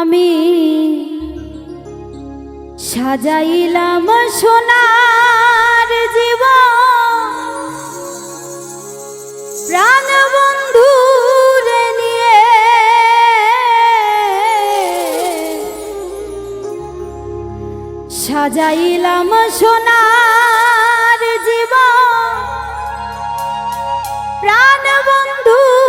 আমি সাজাইলাম সোনার জীবন। প্রাণ বন্ধু নিয়ে। সাজাইলাম সোনার জীবন। প্রাণ বন্ধু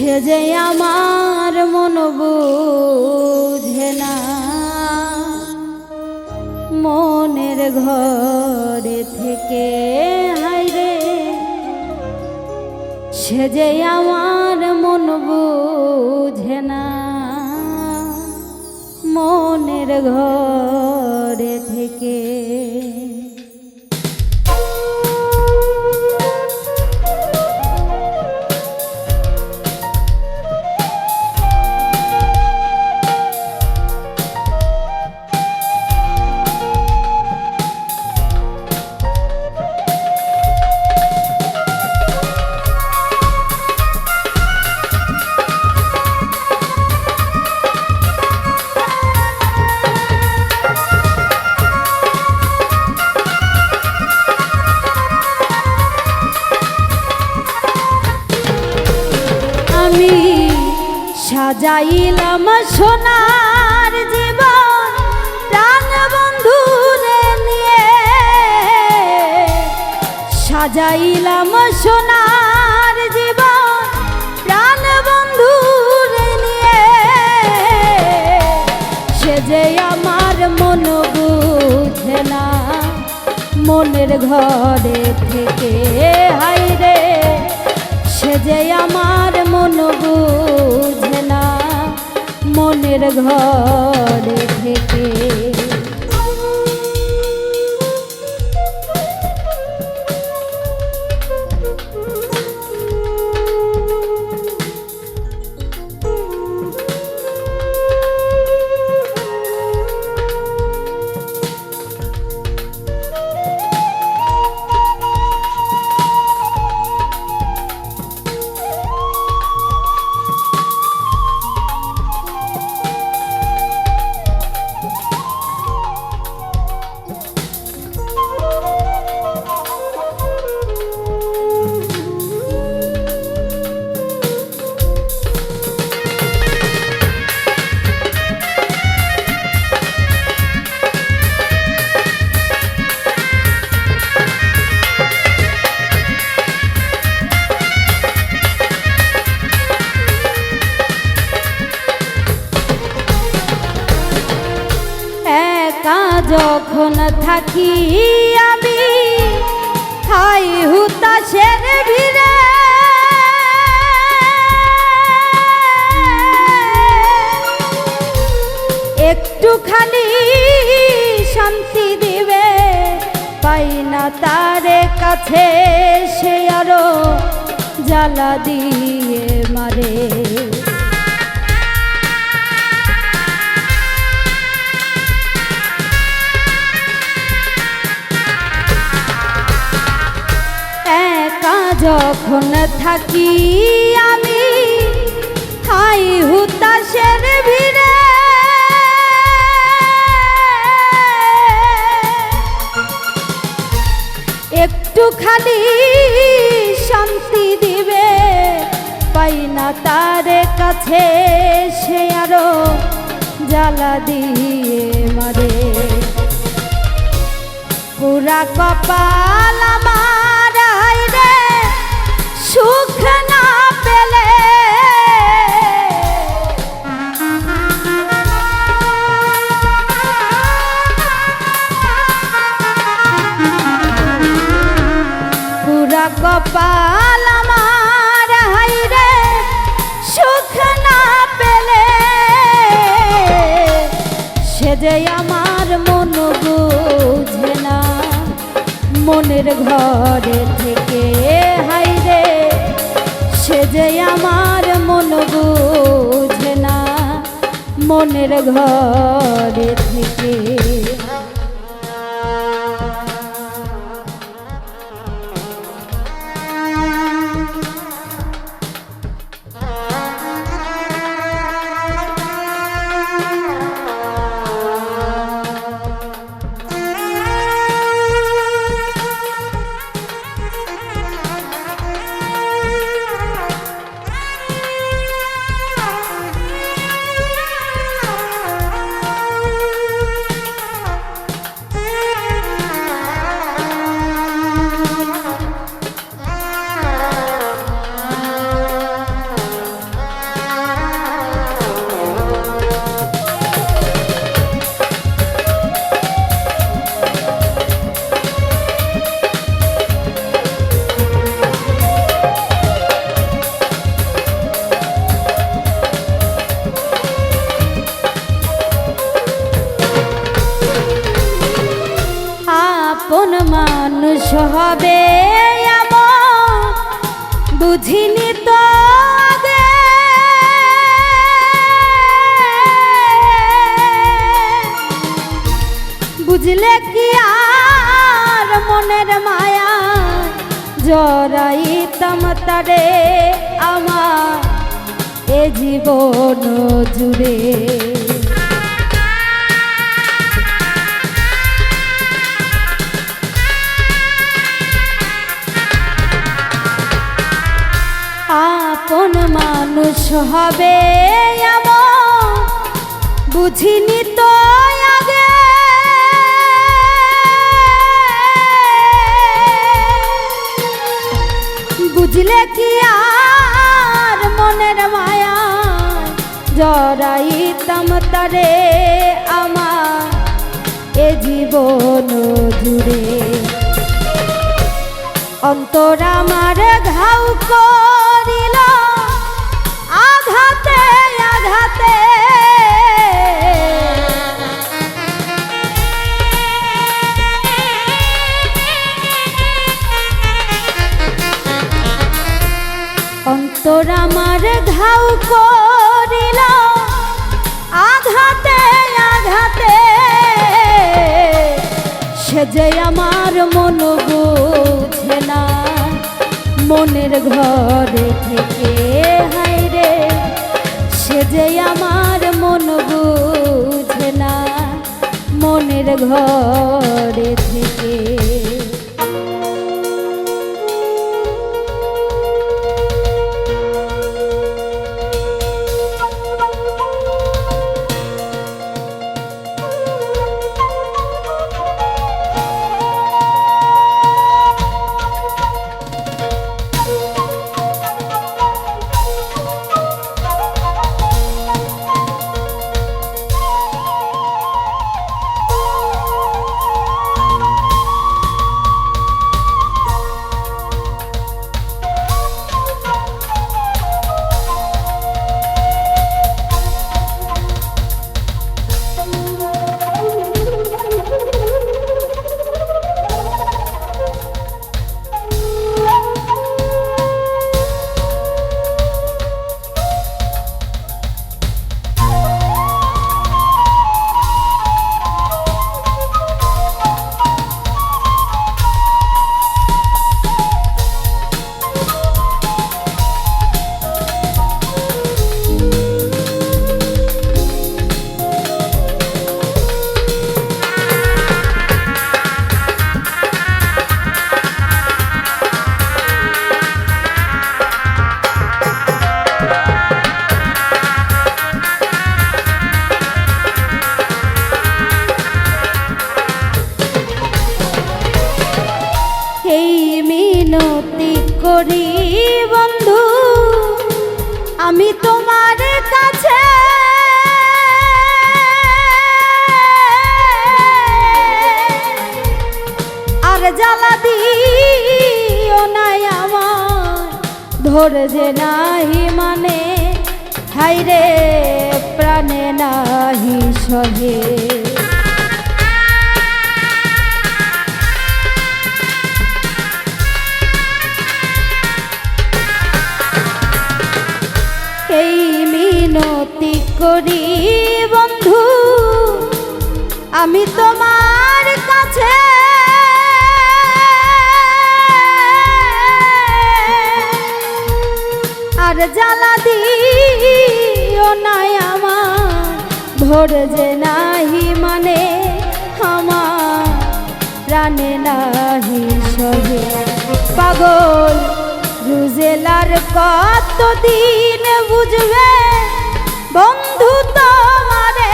সে যে আমার মন বুঝে না। মনের ঘরে থেকে হাইরে সে যে আমার মন বুঝে না। মনের ঘরে থেকে সাজাইলাম সোনার জীবন, প্রাণ বন্ধুরে নিয়ে। সাজাইলাম সোনার জীবন, প্রাণ বন্ধুরে নিয়ে। সে যে আমার মন বুঝে না, মনের ঘরে থেকে হাইরে সে যে আমার মন বুঝে মনের ঘরে থেকে থাকি আমি খাই হুতাশের ভিড়ে। একটুখানি শান্তি দিবে, পাই না তারে কাছে, সে আরও জ্বালা দিয়ে মারে। যখন থাকি আমি খাই হুতাশের ভিড়ে। একটুখানি শান্তি দিবে, পাই না তার কাছে, সে আরও জ্বালা দিয়ে মারে। পুরা কপাল আমার সুখ না পেলে। পুরা কপাল আমার, হাই রে, সুখ না পেলে। সে যে আমার মন বুঝে না, মনের ঘরে থেকে সে যে আমার মন বুঝে না মনের ঘরে বুঝিনি তো বুঝলে কি আর মনের মায়া? জরাইতাম তারে আমার এ জীবন জুড়ে। হবে বুঝিনি তো আগে। বুঝলে কি আর মনের মায়া? জড়াইতাম তারে আমার, এ জীবন জুড়ে অন্তর আমার ঘাউ করিল আঘাতে অন্তর আমার ঘাউ করিল আঘাতে আঘাতে। সে যে আমার মন বুঝে না, মনের ঘরে থেকে ঘরে আমি তোমার আর দিও ধৈর্য নাহি মানে। হাইরে প্রাণে নাহি সহে করি বন্ধু, আমি তোমার কাছে। আর জ্বালা দিও নাই আমার ধৈর্য নাহি মানে আমার, প্রাণে নাহি সহে। পাগল, রুজেলার কতদিন বুঝবে? বন্ধু তোমারে।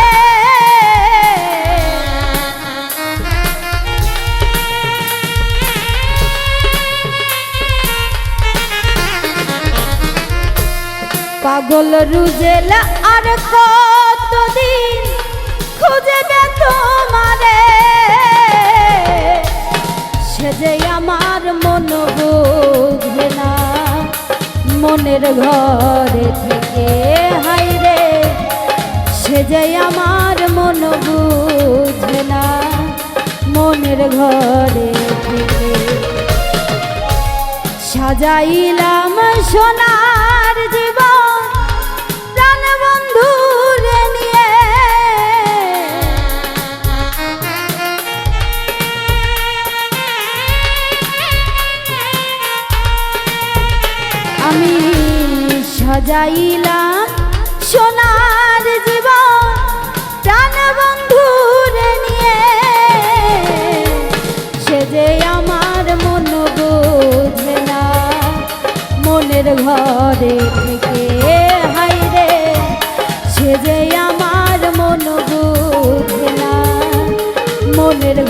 পাগল রুজেল আর কতদিন খুঁজবে তোমারে সে যে আমার মন বুঝে না, মনের ঘরে থেকে হাইরে সে যাই আমার মন বুঝে না। মনের ঘরে সাজাইলাম সোনার জীবন, প্রাণ বন্ধু নিয়ে। আমি সাজাইলাম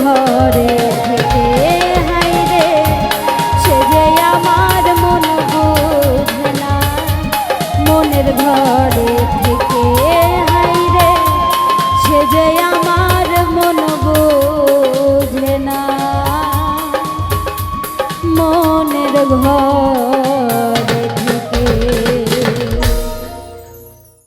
ঘরে